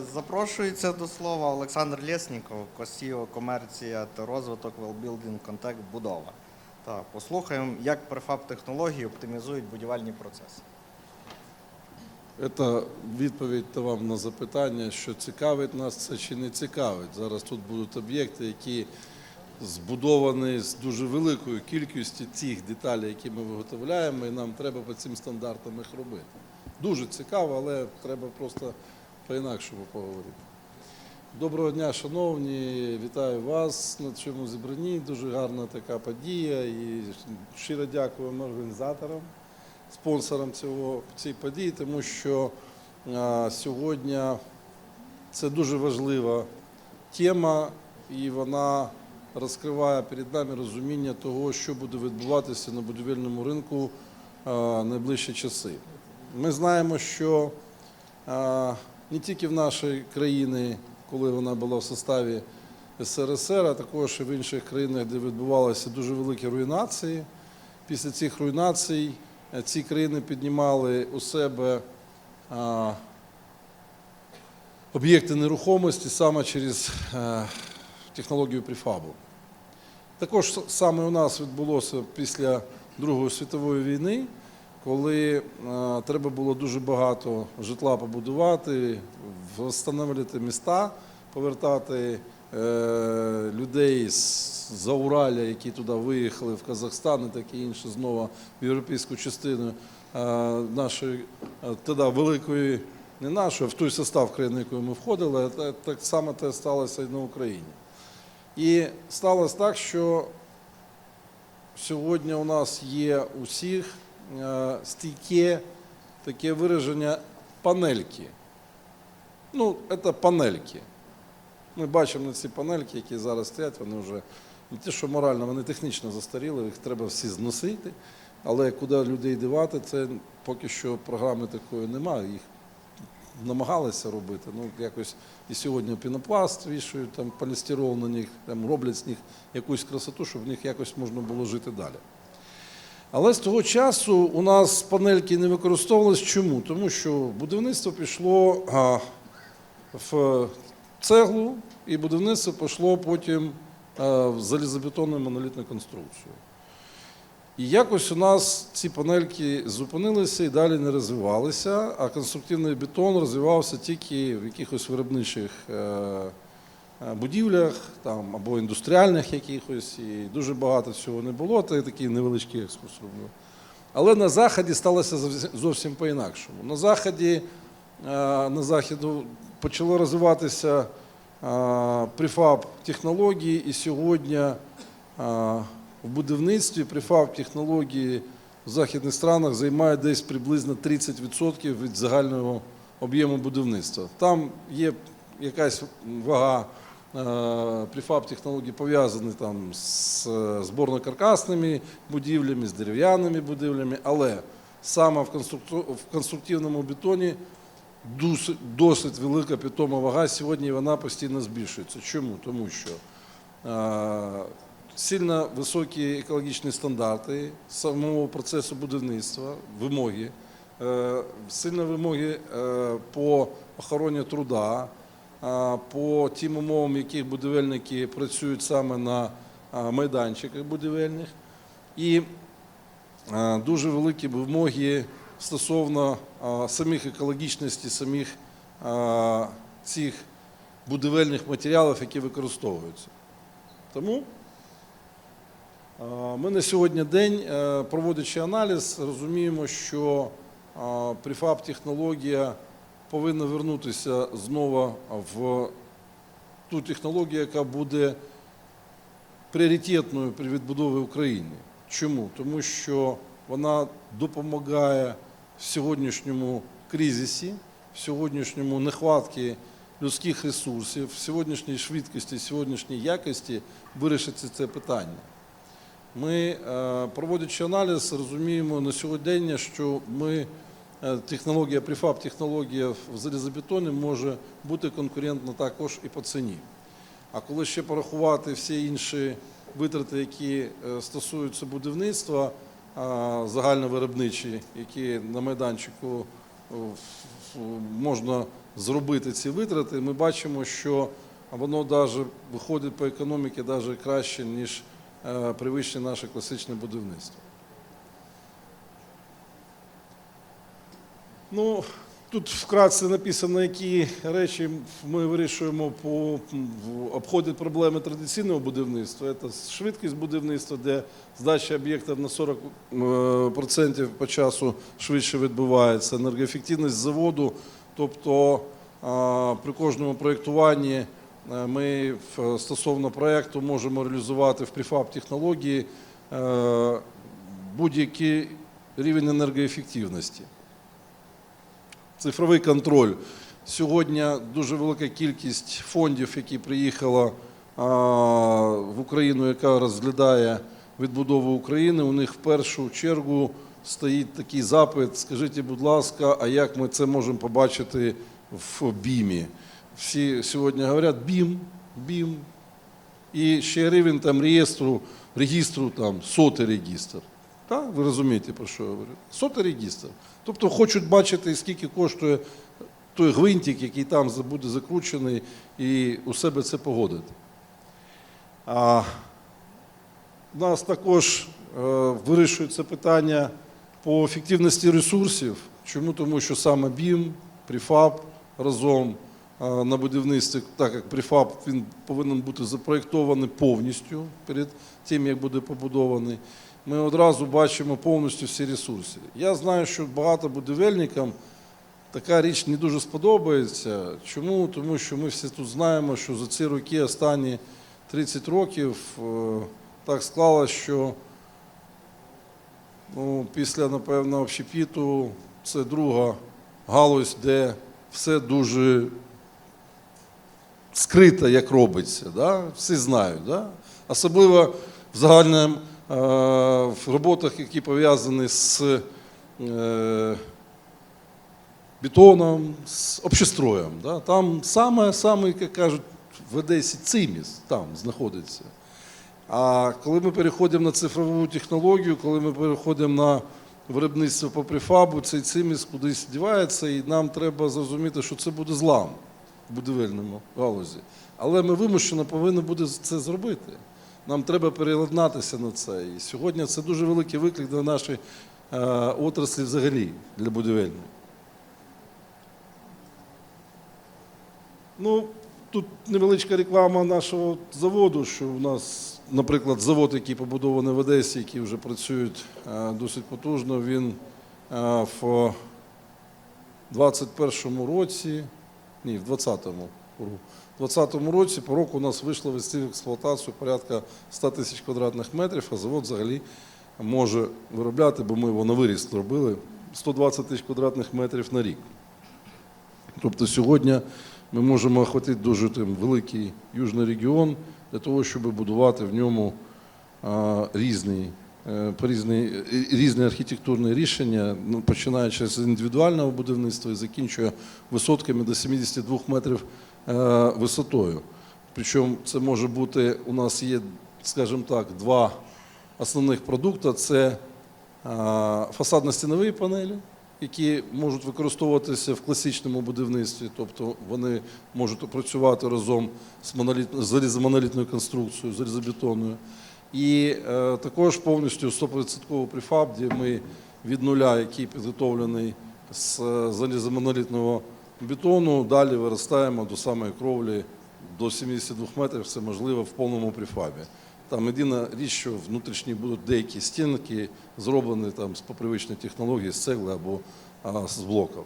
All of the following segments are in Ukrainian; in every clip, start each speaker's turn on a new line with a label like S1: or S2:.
S1: Запрошується до слова Олександр Лєсніков, Косіо, комерція та розвиток, велбілдинг, контакт, будова. Так, послухаємо, як префаб технології оптимізують будівельні процеси.
S2: Це відповідь вам на запитання, що цікавить нас це чи не цікавить. Зараз тут будуть об'єкти, які збудовані з дуже великою кількістю цих деталей, які ми виготовляємо, і нам треба по цим стандартам їх робити. Дуже цікаво, але треба просто по-інакшому поговорити. Доброго дня, шановні, вітаю вас на цьому зібранні. Дуже гарна така подія. І щиро дякуємо організаторам, спонсорам цього цієї події, тому що а, сьогодні це дуже важлива тема, і вона розкриває перед нами розуміння того, що буде відбуватися на будівельному ринку а, найближчі часи. Ми знаємо, що а, не тільки в нашій країні, коли вона була в составі СРСР, а також і в інших країнах, де відбувалися дуже великі руйнації. Після цих руйнацій е, ці країни піднімали у себе об'єкти нерухомості саме через е, технологію префабу. Також саме у нас відбулося після Другої світової війни, коли е, треба було дуже багато житла побудувати, встановлювати міста, повертати е, людей з Зауралля, які туди виїхали в Казахстан і таке інше, знову в європейську частину е, нашої тоді великої, не нашої, в той состав країни, в якої ми входили, а та- так само те сталося і на Україні. І сталося так, що сьогодні у нас є у всіх е, стійке таке вираження панельки. Ну, це панельки. Ми бачимо на ці панельки, які зараз стоять, вони вже не те, що морально, вони технічно застаріли, їх треба всі зносити. Але куди людей дівати, це поки що програми такої немає. Їх намагалися робити. Ну, якось і сьогодні пінопласт вішають, там полістирол на них, там роблять з них якусь красоту, щоб в них якось можна було жити далі. Але з того часу у нас панельки не використовувалися. Чому? Тому що будівництво пішло в цеглу, і будівництво пішло потім в залізобетонну монолітну конструкцію. І якось у нас ці панельки зупинилися і далі не розвивалися, а конструктивний бетон розвивався тільки в якихось виробничих е, будівлях там, або індустріальних якихось, і дуже багато цього не було, це такий невеличкий екскурс роблю. Але на Заході сталося зовсім- по-інакшому. На Заході, е, на Заходу почало розвиватися е, префаб технології, і сьогодні е, в будівництві префаб технології в західних странах займає десь приблизно 30% від загального об'єму будівництва. Там є якась вага е, префаб технологій пов'язані там з е, зборно-каркасними будівлями, з дерев'яними будівлями, але саме в, конструктивному бетоні досить, велика питома вага сьогодні вона постійно збільшується. Чому? Тому що е, сильно високі екологічні стандарти самого процесу будівництва, вимоги, е, сильно вимоги е, по охороні труда, е, по тим умовам, яких будівельники працюють саме на майданчиках будівельних. І дуже великі вимоги стосовно самих екологічності, самих цих будівельних матеріалів, які використовуються. Тому ми на сьогодні день, е, проводячи аналіз, розуміємо, що е, префаб технологія повинна вернутися знову в ту технологію, яка буде пріоритетною при відбудові України. Чому? Тому що вона допомагає в сьогоднішньому кризисі, в сьогоднішньому нехватці людських ресурсів, в сьогоднішній швидкості, в сьогоднішній якості вирішити це питання. Ми, е, проводячи аналіз, розуміємо на сьогодення, що ми, технологія, префаб технологія в залізобетоні може бути конкурентна також і по ціні. А коли ще порахувати всі інші витрати, які е, стосуються будівництва, загальновиробничі, які на майданчику е, можна зробити ці витрати, ми бачимо, що воно навіть виходить по економіці краще, ніж е, привичне наше класичне будівництво. Ну, тут вкратце написано, які речі ми вирішуємо по обходять проблеми традиційного будівництва. Це швидкість будівництва, де здача об'єктів на 40% по часу швидше відбувається, енергоефективність заводу. Тобто при кожному проєктуванні е, ми стосовно проєкту можемо реалізувати в префаб технології е, будь-який рівень енергоефективності. Цифровий контроль. Сьогодні дуже велика кількість фондів, які приїхала в Україну, яка розглядає відбудову України. У них в першу чергу стоїть такий запит. Скажіть, будь ласка, а як ми це можемо побачити в БІМі? Всі сьогодні говорять БІМ, БІМ. І ще рівень там реєстру, регістру там сотий регістр. Так, ви розумієте, про що я говорю? Сотий регістр. Тобто хочуть бачити, скільки коштує той гвинтик, який там буде закручений, і у себе це погодити. А у нас також е, вирішується питання по ефективності ресурсів. Чому? Тому що саме БІМ, Префаб разом е, на будівництві, так як Префаб він повинен бути запроєктований повністю перед тим, як буде побудований. Ми одразу бачимо повністю всі ресурси. Я знаю, що багато будівельникам така річ не дуже сподобається. Чому? Тому що ми всі тут знаємо, що за ці роки, останні 30 років, е, так склалося, що ну, після, напевно, общепіту це друга галузь, де все дуже скрито, як робиться. Да? Всі знають. Да? Особливо в загальному в роботах, які пов'язані з е, бетоном, з общестроєм. Там саме, саме, як кажуть, в Одесі циміс там знаходиться. А коли ми переходимо на цифрову технологію, коли ми переходимо на виробництво по префабу, цей циміс кудись дівається, і нам треба зрозуміти, що це буде злам в будівельному галузі. Але ми вимушено повинні буде це зробити. Нам треба переладнатися на це. І сьогодні це дуже великий виклик для нашої е, отраслі взагалі, для будівельної. Ну, тут невеличка реклама нашого заводу, що у нас, наприклад, завод, який побудований в Одесі, який вже працює е, досить потужно, він е, в 21-му році, ні, в 20-му, в 20-му році по року у нас вийшло вести в експлуатацію порядка 100 тисяч квадратних метрів, а завод взагалі може виробляти, бо ми його на виріст робили, 120 тисяч квадратних метрів на рік. Тобто сьогодні ми можемо охватити дуже там, великий южний регіон для того, щоб будувати в ньому різні, е, різні, е, різні архітектурні рішення, ну, починаючи з індивідуального будівництва і закінчує висотками до 72 метрів висотою. Причому це може бути, у нас є, скажімо так, два основних продукти: це фасадно-стінові панелі, які можуть використовуватися в класичному будівництві, тобто вони можуть працювати разом з залізомонолітною конструкцією, залізобетонною. І е, також повністю 100% префаб, де ми від нуля, який підготовлений з е, залізомонолітного бетону, далі виростаємо до самої кровлі до 72 метрів, це можливо в повному префабі. Там єдина річ, що внутрішні будуть деякі стінки зроблені там з попривичної технології, з цегли або а, з блоків.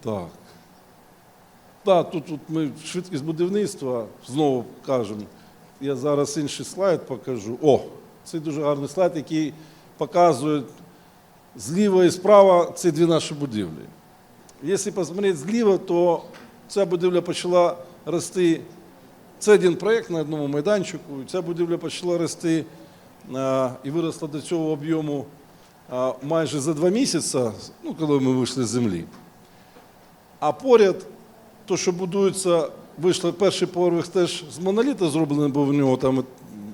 S2: Так. Так, тут, тут ми швидкість будівництва знову кажемо. Я зараз інший слайд покажу. О, це дуже гарний слайд, який показує зліва і справа ці дві наші будівлі. Якщо посмотреть зліва, то ця будівля почала рости. Це один проєкт на одному майданчику. і Ця будівля почала рости і виросла до цього об'єму майже за два місяці, ну, коли ми вийшли з землі. А поряд, то, що будується, вийшло перший поверх теж з моноліта зроблений, бо в нього там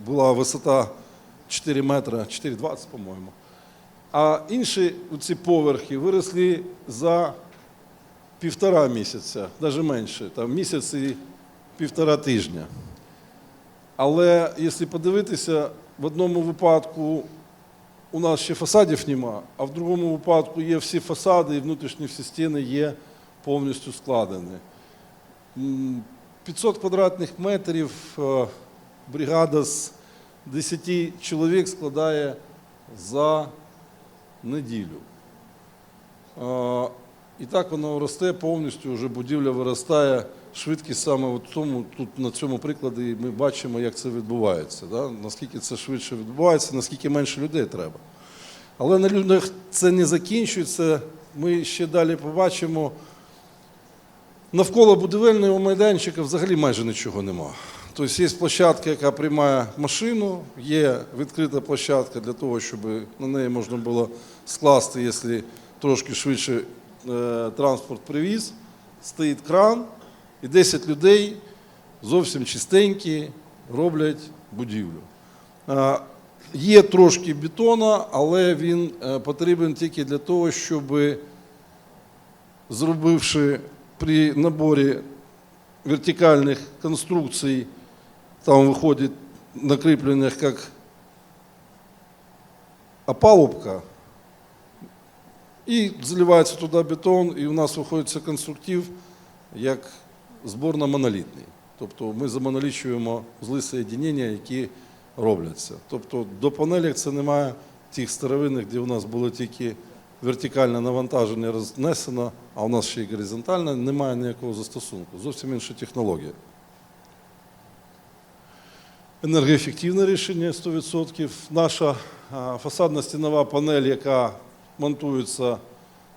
S2: була висота 4 метри, 4,20, по-моєму. А інші ці поверхи виросли за півтора місяця, навіть менше, там місяць і півтора тижня. Але якщо подивитися, в одному випадку у нас ще фасадів нема, а в другому випадку є всі фасади і внутрішні всі стіни є повністю складені. 500 квадратних метрів е, бригада з 10 чоловік складає за неділю. І так воно росте повністю, вже будівля виростає. Швидкість саме в тому, тут на цьому прикладі ми бачимо, як це відбувається. Да? Наскільки це швидше відбувається, наскільки менше людей треба. Але на людях це не закінчується. Ми ще далі побачимо. Навколо будівельного майданчика взагалі майже нічого нема. Тобто є площадка, яка приймає машину, є відкрита площадка для того, щоб на неї можна було скласти, якщо трошки швидше е, транспорт привіз. Стоїть кран, і 10 людей зовсім чистенькі роблять будівлю. Е, Є трошки бетона, але він е, потрібен тільки для того, щоб зробивши при наборі вертикальних конструкцій, там виходить на кріпленнях як опалубка, і заливається туди бетон, і у нас виходить конструктив як зборно-монолітний. Тобто ми замонолічуємо зли соєдинення, які робляться. Тобто до панелек це немає тих старовинних, де у нас було тільки вертикальне навантаження рознесено, а у нас ще й горизонтальне, немає ніякого застосунку. Зовсім інша технологія. Енергоефективне рішення 100%. Наша фасадна стінова панель, яка монтується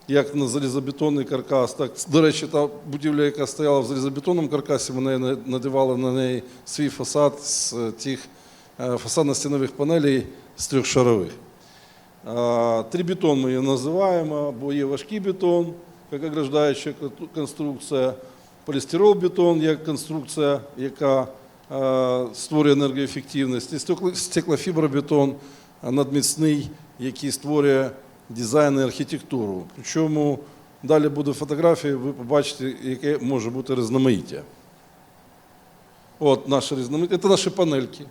S2: як на залізобетонний каркас, так, до речі, та будівля, яка стояла в залізобетонному каркасі, неї надівали на неї свій фасад з е, тих е, фасадно-стінових панелей з трьохшарових. А, Трибетон ми її називаємо, бо є важкий бетон, як ограждаюча конструкція, полістирол-бетон як конструкція, яка створює енергоефективність, і стеклофібробетон е, надміцний, який створює дизайн і архітектуру. Причому далі буде фотографія, ви побачите, яке може бути різноманіття. От наше різноманіття. Це наші панельки.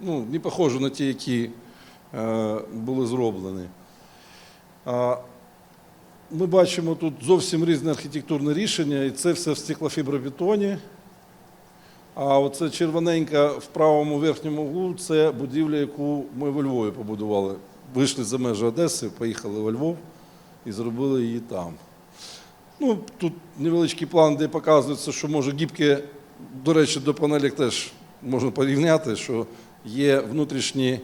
S2: Ну, не похожі на ті, які е, були зроблені. Ми бачимо тут зовсім різне архітектурне рішення, і це все в стеклофібробетоні. А оце червоненька в правому верхньому углу це будівля, яку ми во Львові побудували. Вийшли за межі Одеси, поїхали во Львов і зробили її там. Ну, тут невеличкий план, де показується, що може гібке, до речі, до панелек теж можна порівняти, що є внутрішній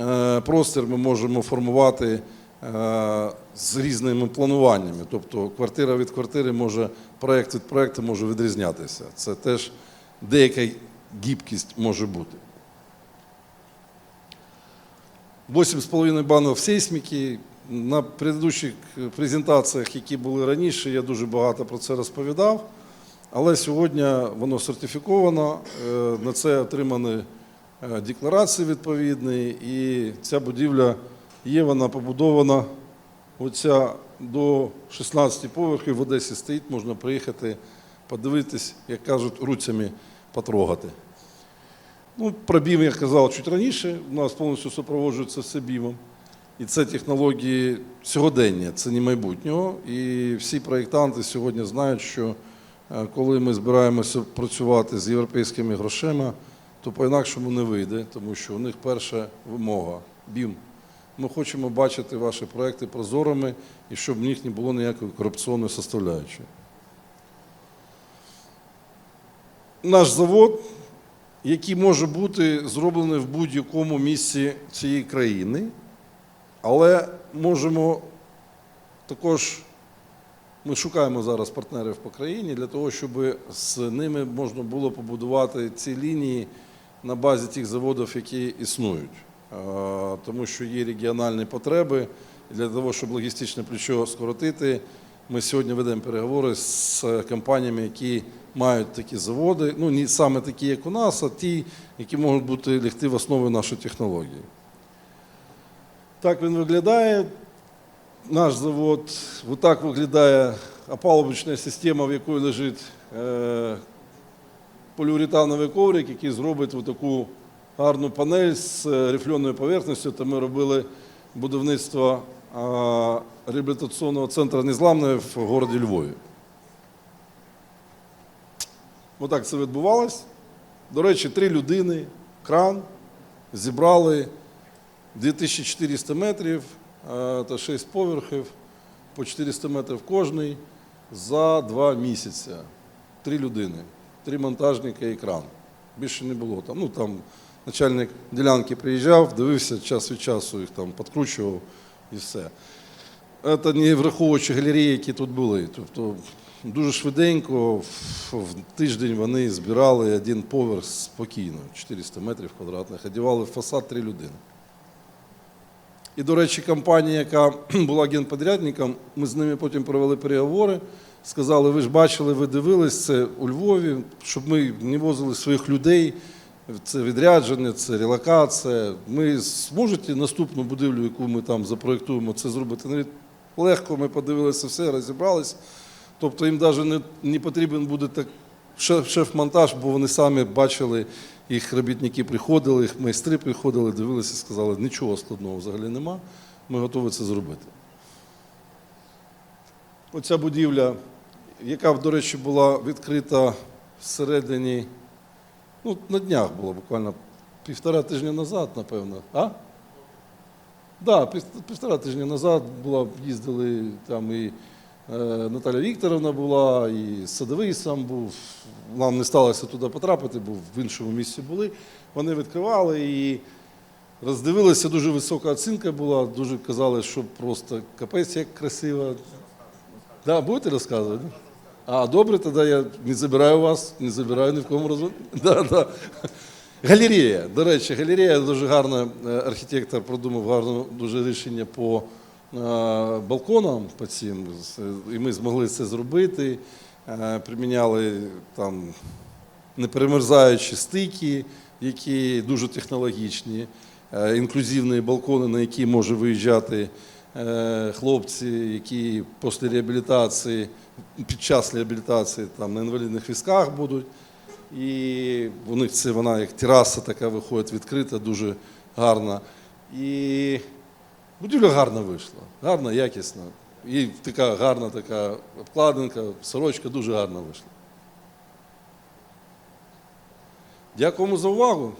S2: е, простір, ми можемо формувати е, з різними плануваннями. Тобто квартира від квартири може, проєкт від проєкту може відрізнятися. Це теж деяка гібкість може бути. 8,5 банів сейсміки. На предыдущих презентаціях, які були раніше, я дуже багато про це розповідав. Але сьогодні воно сертифіковано, е, на це отримані е, декларації відповідні, і ця будівля є, вона побудована. Оця до 16 поверхів в Одесі стоїть, можна приїхати, подивитись, як кажуть, руцями потрогати. Ну, про бім я казав чуть раніше, у нас повністю супроводжується все бімом. І це технології сьогодення, це не майбутнього. І всі проєктанти сьогодні знають, що е, коли ми збираємося працювати з європейськими грошима, то по-інакшому не вийде, тому що у них перша вимога бім. Ми хочемо бачити ваші проекти прозорими і щоб в них не було ніякої корупційної составляючої. Наш завод, який може бути зроблений в будь-якому місці цієї країни, але можемо також, ми шукаємо зараз партнерів по країні для того, щоб з ними можна було побудувати ці лінії на базі тих заводів, які існують. Тому що є регіональні потреби. Для того, щоб логістичне плечо скоротити, ми сьогодні ведемо переговори з компаніями, які мають такі заводи. Ну, не саме такі, як у нас, а ті, які можуть бути лягти в основі нашої технології. Так він виглядає. Наш завод, отак виглядає опалубочна система, в якій лежить е, поліуретановий коврик, який зробить таку гарну панель з е, рифльоною поверхністю. То ми робили будівництво реабілітаційного центру незламної в місті Львові. Отак це відбувалось. До речі, три людини, кран зібрали 2400 метрів е, та 6 поверхів, по 400 метрів кожний за два місяці. Три людини, три монтажника і кран. Більше не було там. Ну там начальник ділянки приїжджав, дивився час від часу, їх там підкручував і все. Це не враховуючи галереї, які тут були. Тобто дуже швиденько, в, тиждень вони збирали один поверх спокійно, 400 метрів квадратних, одягали в фасад три людини. І, до речі, компанія, яка була генподрядником, ми з ними потім провели переговори. Сказали, ви ж бачили, ви дивились це у Львові, щоб ми не возили своїх людей. Це відрядження, це релокація. Ми зможете наступну будівлю, яку ми там запроєктуємо, це зробити навіть легко. Ми подивилися все, розібрались. Тобто їм навіть не, не потрібен буде так шеф- шеф-монтаж, бо вони самі бачили, їх робітники приходили, їх майстри приходили, дивилися, сказали, нічого складного взагалі нема, ми готові це зробити. Оця будівля, яка, до речі, була відкрита всередині, ну, на днях була буквально півтора тижня назад, напевно. А? Да, півтора тижня назад була, їздили там і е, Наталя Вікторовна була, і Садовий сам був. Нам не сталося туди потрапити, бо в іншому місці були. Вони відкривали і роздивилися, дуже висока оцінка була, дуже казали, що просто капець, як красиво. Да, будете розказувати? А, добре, тоді я не забираю вас, не забираю ні в кому разу. Да, да. Галерея. До речі, галерея дуже гарна. е, Архітектор продумав гарне дуже рішення по е, балконам по цим. І ми змогли це зробити. Е, Приміняли там неперемерзаючі стики, які дуже технологічні, інклюзивні балкони, на які може виїжджати хлопці, які після реабілітації, під час реабілітації там, на інвалідних візках будуть. І у них це вона як тераса така виходить відкрита, дуже гарна. І будівля гарна вийшла, гарна, якісна. І така гарна така обкладинка, сорочка дуже гарна вийшла. Дякуємо за увагу.